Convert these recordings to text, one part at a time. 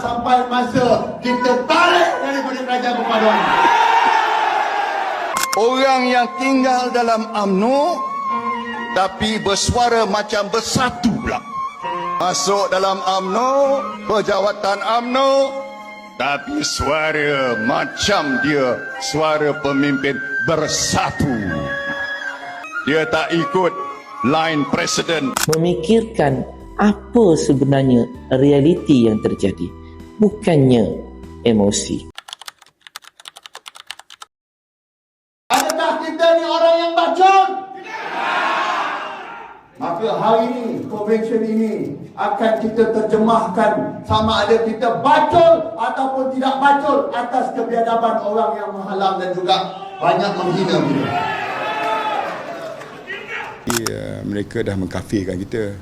sampai masa kita tarik daripada kerajaan perpaduan. Orang yang tinggal dalam UMNO tapi bersuara macam bersatu pula. Masuk dalam UMNO, pejawatan UMNO tapi suara macam dia suara pemimpin bersatu. Dia tak ikut line presiden memikirkan apa sebenarnya realiti yang terjadi bukannya emosi Adakah kita ni orang yang bacot? Maka hari ini, convention ini akan kita terjemahkan sama ada kita bacol ataupun tidak bacol atas kebiadaban orang yang menghalang dan juga banyak menghina kita. Ya, mereka dah mengkafirkan kita.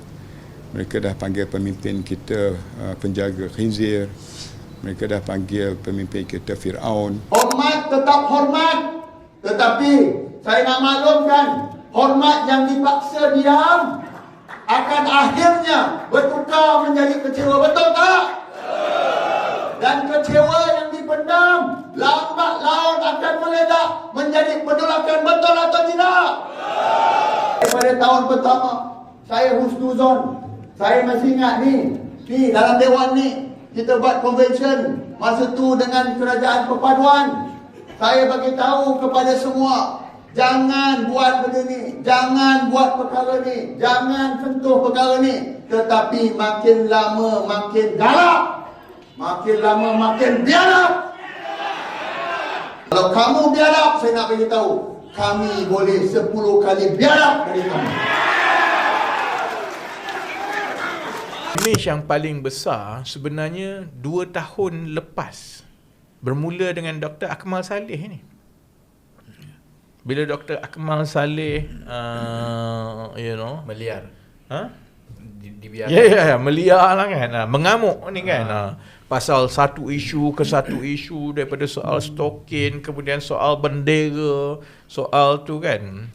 Mereka dah panggil pemimpin kita uh, penjaga khinzir. Mereka dah panggil pemimpin kita Fir'aun. Hormat tetap hormat. Tetapi saya nak maklumkan hormat yang dipaksa diam akan akhirnya bertukar menjadi kecewa. Betul tak? Dan kecewa yang dipendam lambat laun akan meledak menjadi penolakan. Betul atau tidak? Daripada tahun pertama saya husnuzon. Saya masih ingat ni. Ni dalam dewan ni kita buat convention masa tu dengan kerajaan perpaduan. Saya bagi tahu kepada semua jangan buat benda ni, jangan buat perkara ni, jangan sentuh perkara ni. Tetapi makin lama makin galak. Makin lama makin biadab. Kalau kamu biadab, saya nak bagi tahu, kami boleh 10 kali biadab dari kamu. Image yang paling besar sebenarnya dua tahun lepas bermula dengan Dr. Akmal Saleh ni. Bila Dr. Akmal Saleh uh, you know Meliar ha? di, dibiarkan. Ya ya ya meliar lah kan. Ha, mengamuk ni kan. Ha. Pasal satu isu ke satu isu daripada soal stokin kemudian soal bendera, soal tu kan.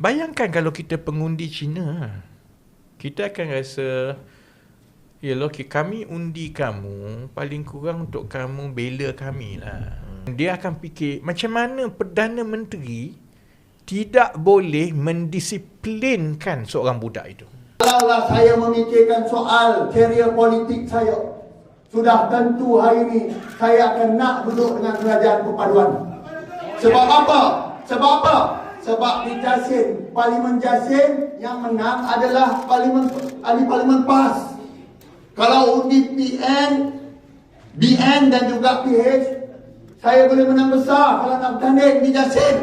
Bayangkan kalau kita pengundi Cina. Kita akan rasa Ya Loki, kami undi kamu paling kurang untuk kamu bela kami lah. Dia akan fikir macam mana Perdana Menteri tidak boleh mendisiplinkan seorang budak itu. Kalaulah saya memikirkan soal karier politik saya, sudah tentu hari ini saya akan nak duduk dengan kerajaan perpaduan. Sebab apa? Sebab apa? Sebab di Jasin, Parlimen Jasin yang menang adalah Parlimen ahli Parlimen PAS. Kalau undi PN, BN dan juga PH, saya boleh menang besar kalau nak bertanding di Jasin.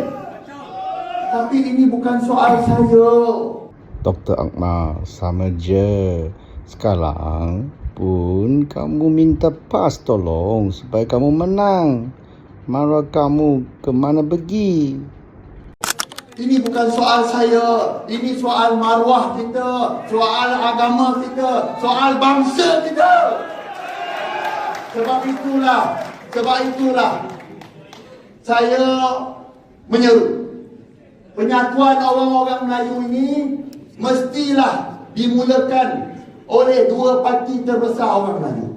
Tapi ini bukan soal saya. Dr. Akmal sama je. Sekarang pun kamu minta PAS tolong supaya kamu menang. Marah kamu ke mana pergi? Ini bukan soal saya. Ini soal maruah kita. Soal agama kita. Soal bangsa kita. Sebab itulah. Sebab itulah. Saya menyeru. Penyatuan orang-orang Melayu ini mestilah dimulakan oleh dua parti terbesar orang Melayu.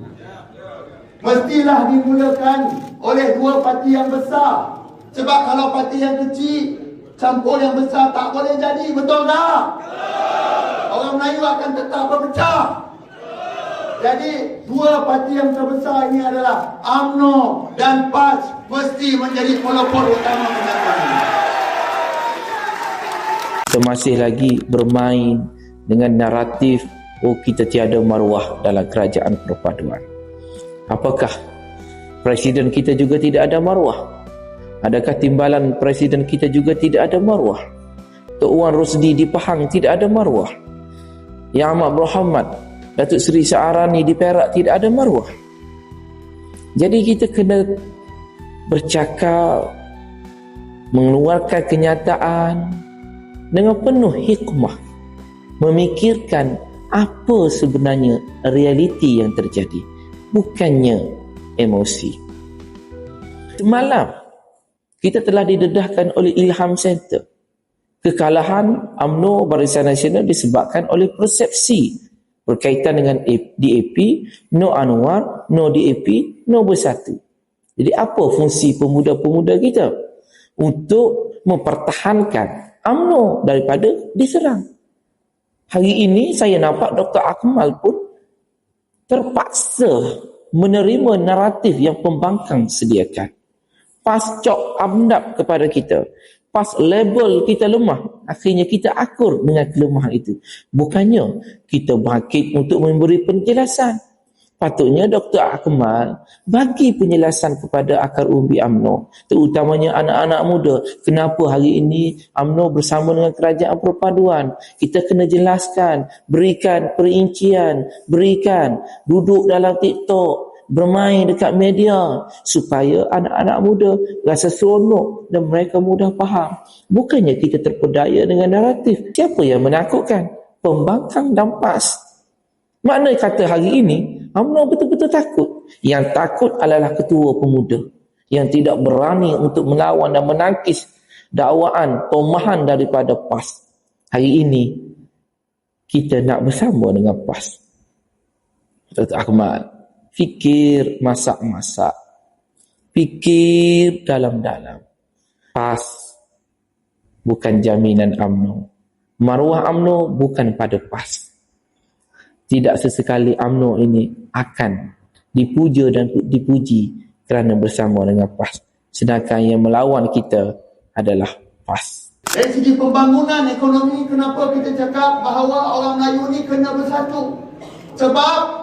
Mestilah dimulakan oleh dua parti yang besar. Sebab kalau parti yang kecil campur yang besar tak boleh jadi, betul tak? Orang Melayu akan tetap berpecah. Jadi dua parti yang terbesar ini adalah AMNO dan PAS mesti menjadi pelopor utama kita masih lagi bermain dengan naratif oh kita tiada maruah dalam kerajaan perpaduan apakah presiden kita juga tidak ada maruah adakah timbalan presiden kita juga tidak ada maruah Tok Wan Rosdi di Pahang tidak ada maruah Yang Ahmad Muhammad Datuk Seri Syarani di Perak tidak ada maruah jadi kita kena bercakap mengeluarkan kenyataan dengan penuh hikmah memikirkan apa sebenarnya realiti yang terjadi bukannya emosi. Semalam kita telah didedahkan oleh Ilham Center kekalahan UMNO Barisan Nasional disebabkan oleh persepsi berkaitan dengan DAP, no Anwar, no DAP, no bersatu. Jadi apa fungsi pemuda-pemuda kita? Untuk mempertahankan UMNO daripada diserang. Hari ini saya nampak Dr. Akmal pun terpaksa menerima naratif yang pembangkang sediakan. Pas cok amdap kepada kita. Pas label kita lemah. Akhirnya kita akur dengan kelemahan itu. Bukannya kita bangkit untuk memberi penjelasan. Patutnya Dr. Akmal bagi penjelasan kepada akar umbi UMNO. Terutamanya anak-anak muda. Kenapa hari ini UMNO bersama dengan kerajaan perpaduan. Kita kena jelaskan. Berikan perincian. Berikan. Duduk dalam TikTok bermain dekat media supaya anak-anak muda rasa seronok dan mereka mudah faham. Bukannya kita terpedaya dengan naratif. Siapa yang menakutkan? Pembangkang dan PAS. Makna kata hari ini, UMNO betul-betul takut. Yang takut adalah ketua pemuda. Yang tidak berani untuk melawan dan menangkis dakwaan, tomahan daripada PAS. Hari ini, kita nak bersama dengan PAS. Dr. Ahmad, fikir masak-masak. Fikir dalam-dalam. PAS bukan jaminan UMNO. Maruah UMNO bukan pada PAS. Tidak sesekali UMNO ini akan dipuja dan dipuji kerana bersama dengan PAS. Sedangkan yang melawan kita adalah PAS. Dari segi pembangunan ekonomi, kenapa kita cakap bahawa orang Melayu ni kena bersatu? Sebab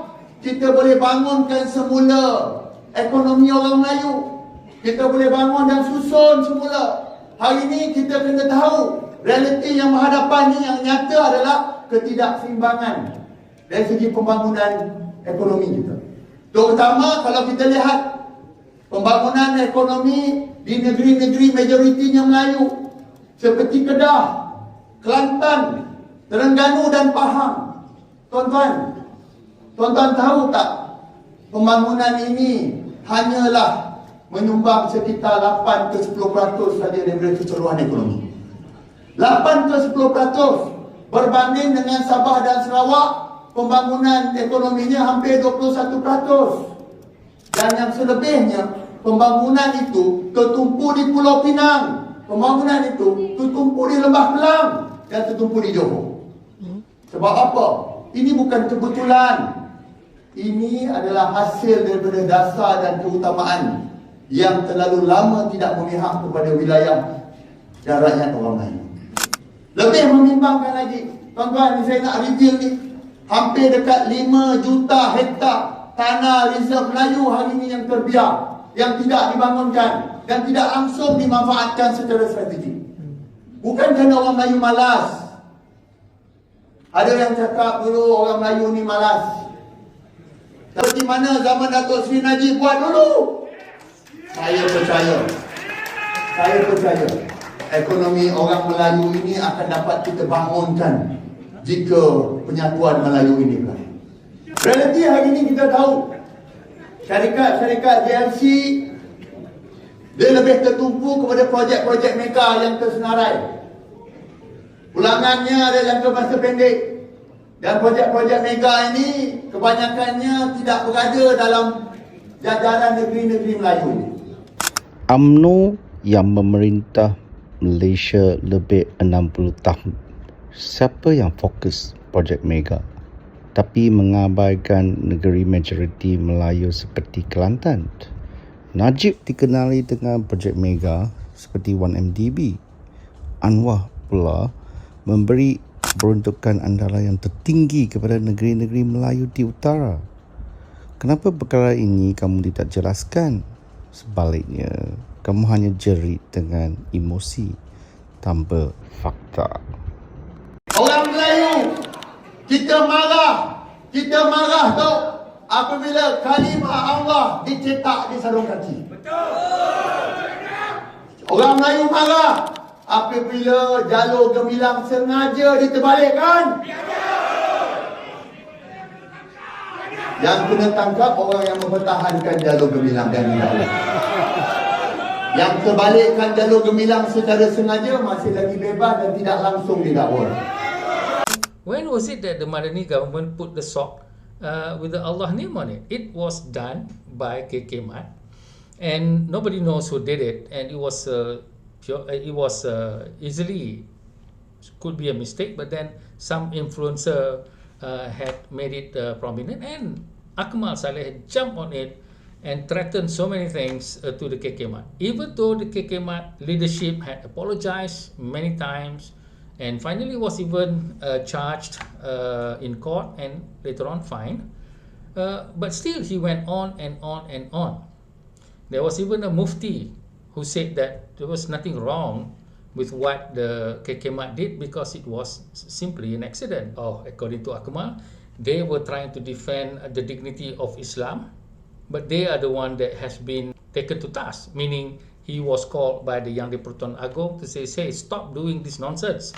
kita boleh bangunkan semula ekonomi orang Melayu. Kita boleh bangun dan susun semula. Hari ini kita kena tahu realiti yang menghadapan ni yang nyata adalah ketidakseimbangan dari segi pembangunan ekonomi kita. Terutama kalau kita lihat pembangunan ekonomi di negeri-negeri majoritinya Melayu seperti Kedah, Kelantan, Terengganu dan Pahang. Tuan-tuan, tuan-tuan tahu tak pembangunan ini hanyalah menyumbang sekitar 8 ke 10% saja daripada keseluruhan ekonomi. 8 ke 10% berbanding dengan Sabah dan Sarawak pembangunan ekonominya hampir 21%. Dan yang selebihnya pembangunan itu tertumpu di Pulau Pinang. Pembangunan itu tertumpu di Lembah Kelang dan tertumpu di Johor. Sebab apa? Ini bukan kebetulan. Ini adalah hasil daripada dasar dan keutamaan yang terlalu lama tidak memihak kepada wilayah dan rakyat orang Melayu. Lebih membimbangkan lagi, tuan-tuan, ni saya nak review ni. Hampir dekat 5 juta hektar tanah reserve Melayu hari ini yang terbiar, yang tidak dibangunkan dan tidak langsung dimanfaatkan secara strategik. Bukan kerana orang Melayu malas. Ada yang cakap dulu orang Melayu ni malas. Seperti mana zaman Datuk Seri Najib buat dulu. Saya percaya. Saya percaya. Ekonomi orang Melayu ini akan dapat kita bangunkan jika penyatuan Melayu ini berlaku. Realiti hari ini kita tahu syarikat-syarikat JLC dia lebih tertumpu kepada projek-projek mega yang tersenarai. Ulangannya ada jangka masa pendek. Dan projek-projek mega ini kebanyakannya tidak berada dalam jajaran negeri-negeri Melayu. UMNO yang memerintah Malaysia lebih 60 tahun. Siapa yang fokus projek mega? Tapi mengabaikan negeri majoriti Melayu seperti Kelantan. Najib dikenali dengan projek mega seperti 1MDB. Anwar pula memberi peruntukan andalan yang tertinggi kepada negeri-negeri Melayu di utara. Kenapa perkara ini kamu tidak jelaskan? Sebaliknya, kamu hanya jerit dengan emosi tanpa fakta. Orang Melayu kita marah, kita marah tu apabila kalimah Allah dicetak di sarung kaki. Orang Melayu marah apabila jalur gemilang sengaja diterbalikkan. Yang kena tangkap orang yang mempertahankan jalur gemilang dan didakwa. Yang terbalikkan jalur gemilang secara sengaja masih lagi bebas dan tidak langsung didakwa. When was it that the Madani government put the sock uh, with the Allah name on it? It was done by KK Mat, and nobody knows who did it. And it was pure, uh, it was uh, easily could be a mistake, but then some influencer uh, had made it uh, prominent, and Akmal Saleh jumped on it and threatened so many things uh, to the KK Mat. Even though the KK Mat leadership had apologized many times and finally was even uh, charged uh, in court and later on fined, uh, but still he went on and on and on. There was even a mufti who said that there was nothing wrong with what the KK Mat did because it was simply an accident. Or according to Akmal, they were trying to defend the dignity of Islam, but they are the one that has been taken to task, meaning he was called by the Yang di-Pertuan Agong to say, say, stop doing this nonsense.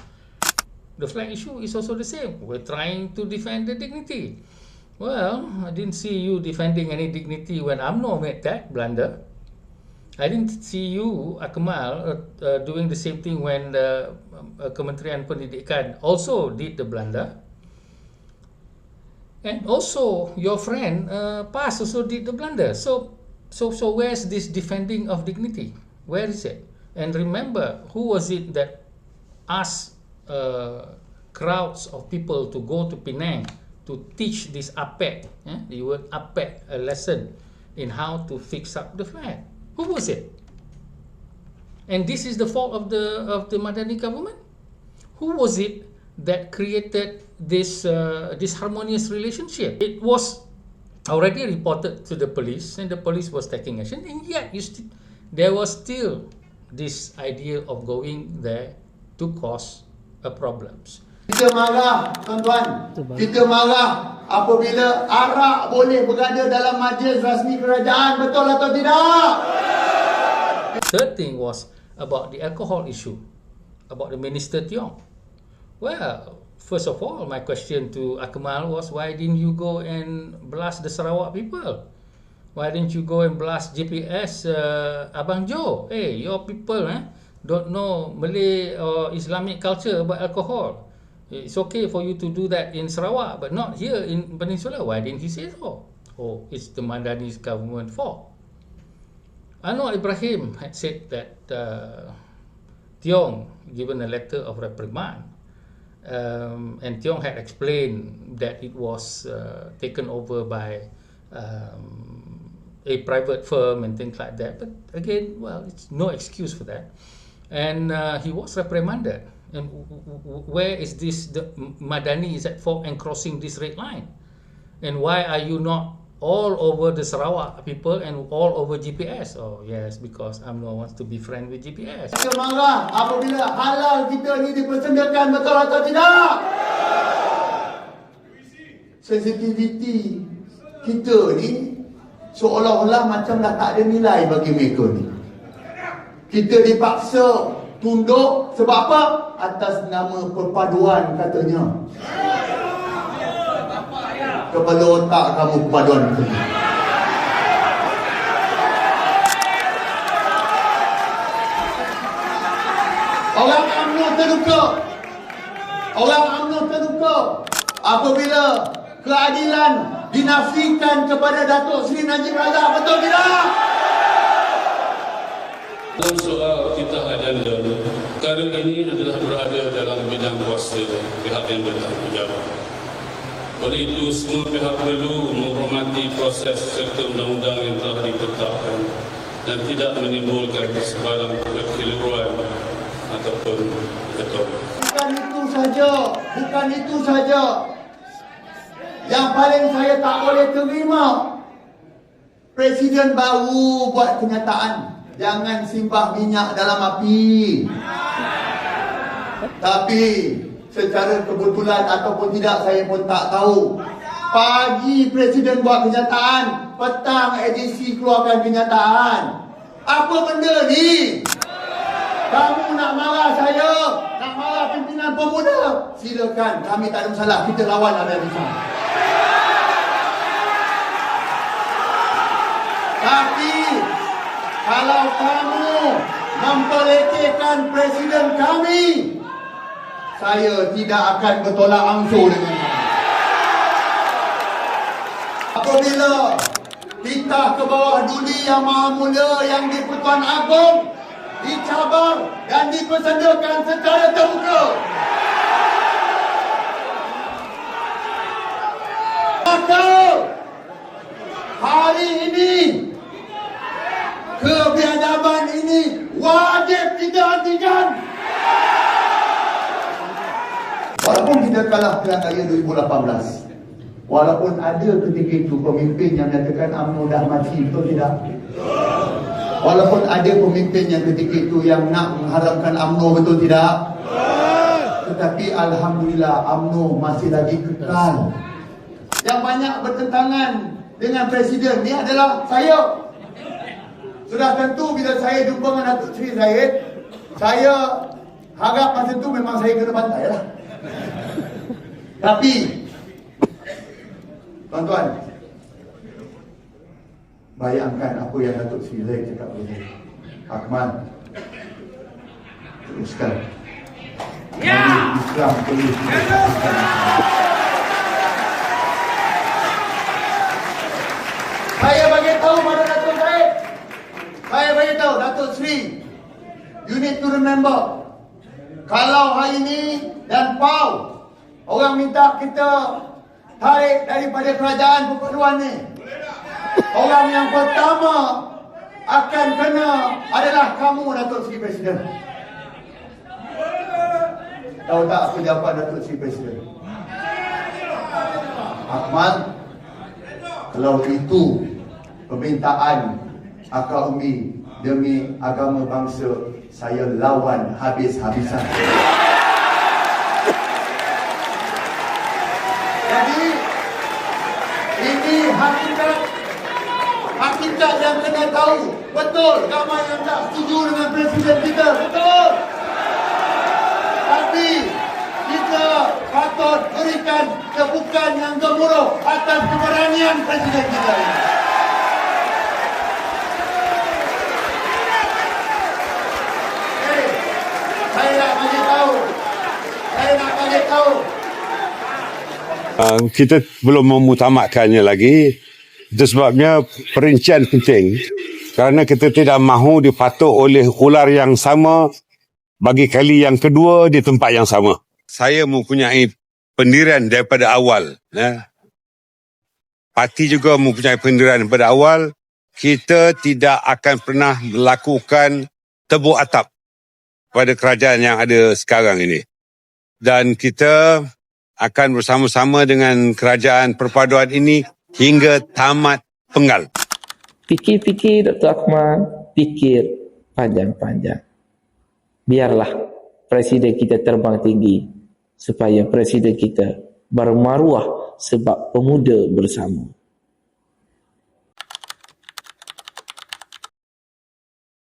The flag issue is also the same. We're trying to defend the dignity. Well, I didn't see you defending any dignity when UMNO made that blunder. I didn't see you, Akmal, uh, uh, doing the same thing when the uh, Kementerian Pendidikan also did the blunder. And also, your friend uh, Pas also did the blunder. So, so, so where's this defending of dignity? Where is it? And remember, who was it that asked uh, crowds of people to go to Penang to teach this APEC, eh, the word APEC, a lesson in how to fix up the flag? Who was it? And this is the fault of the of the Madani government. Who was it that created this uh, this harmonious relationship? It was already reported to the police, and the police was taking action. And yet, you there was still this idea of going there to cause a problems. Kita marah, tuan-tuan. Kita marah apabila arak boleh berada dalam majlis rasmi kerajaan. Betul atau tidak? Third thing was about the alcohol issue, about the Minister Tiong. Well, first of all, my question to Akmal was why didn't you go and blast the Sarawak people? Why didn't you go and blast GPS uh, Abang Joe? Hey, your people eh, don't know Malay or Islamic culture about alcohol. It's okay for you to do that in Sarawak, but not here in Peninsula. Why didn't he say so? Oh, it's the Madani's government fault. Anwar Ibrahim had said that uh, Tiong given a letter of reprimand, um, and Tiong had explained that it was uh, taken over by um, a private firm and things like that. But again, well, it's no excuse for that. And uh, he was reprimanded. And where is this? The Madani is at fault and crossing this red line. And why are you not all over the Sarawak people and all over GPS? Oh yes, because UMNO wants to be friend with GPS. Kita marah apabila halal kita ni dipersendakan. Betul atau tidak? Sensitiviti kita ni seolah-olah macam dah tak ada nilai bagi mereka ni. Kita dipaksa tunduk sebab apa? Atas nama perpaduan katanya. Kepala otak kamu perpaduan katanya. Orang UMNO terluka. Orang UMNO terluka apabila keadilan dinafikan kepada Datuk Seri Najib Razak. Betul tidak? Dalam soal perkara ini adalah berada dalam bidang kuasa pihak yang bertanggungjawab. Oleh itu, semua pihak perlu menghormati proses serta undang-undang yang telah ditetapkan dan tidak menimbulkan sebarang kekeliruan ataupun ketor. Bukan itu saja. Bukan itu saja. Yang paling saya tak boleh terima. Presiden baru buat kenyataan. Jangan simbah minyak dalam api. Tapi secara kebetulan ataupun tidak saya pun tak tahu. Pagi Presiden buat kenyataan, petang edisi keluarkan kenyataan. Apa benda ni? Kamu nak marah saya, nak marah pimpinan pemuda, silakan. Kami tak ada masalah. Kita lawan ada risau. Tapi kalau kamu kami, saya tidak akan bertolak ansur dengan kamu. Apabila kita ke bawah duli yang maha mulia yang di Pertuan Agong dicabar dan dipersendakan secara terbuka. Maka hari ini kebiadaban ini wajib kita Walaupun kita kalah pilihan raya 2018 Walaupun ada ketika itu pemimpin yang menyatakan UMNO dah mati Betul tidak? Walaupun ada pemimpin yang ketika itu yang nak mengharapkan UMNO Betul tidak? Tetapi Alhamdulillah UMNO masih lagi kekal Yang banyak bertentangan dengan Presiden ni adalah saya Sudah tentu bila saya jumpa dengan Datuk Seri Zahid Saya harap masa tu memang saya kena bantai lah tapi Tuan-tuan Bayangkan apa yang Datuk Seri Zaid cakap tadi. Akmal Teruskan. Ya! Islam terus Saya bagi tahu pada Datuk Zaid Saya bagi tahu Datuk Seri You need to remember Kalau hari ini dan PAU Orang minta kita tarik daripada kerajaan perpaduan ni. Orang yang pertama akan kena adalah kamu Datuk Seri Presiden. Tahu tak apa jawapan Datuk Seri Presiden? Ahmad, kalau itu permintaan akal umi demi agama bangsa, saya lawan habis-habisan. Jadi ini hakikat hakikat yang kena tahu. Betul ramai yang tak setuju dengan presiden kita. Betul. Tapi kita patut berikan tepukan yang gemuruh atas keberanian presiden kita ini. Saya nak bagi tahu. Saya nak bagi tahu Uh, kita belum memutamatkannya lagi. Itu sebabnya perincian penting. Kerana kita tidak mahu dipatuk oleh ular yang sama bagi kali yang kedua di tempat yang sama. Saya mempunyai pendirian daripada awal. Ya. Parti juga mempunyai pendirian daripada awal. Kita tidak akan pernah melakukan tebuk atap pada kerajaan yang ada sekarang ini. Dan kita akan bersama-sama dengan kerajaan perpaduan ini hingga tamat penggal. Fikir-fikir Dr. Akmal, fikir panjang-panjang. Biarlah presiden kita terbang tinggi supaya presiden kita bermaruah sebab pemuda bersama.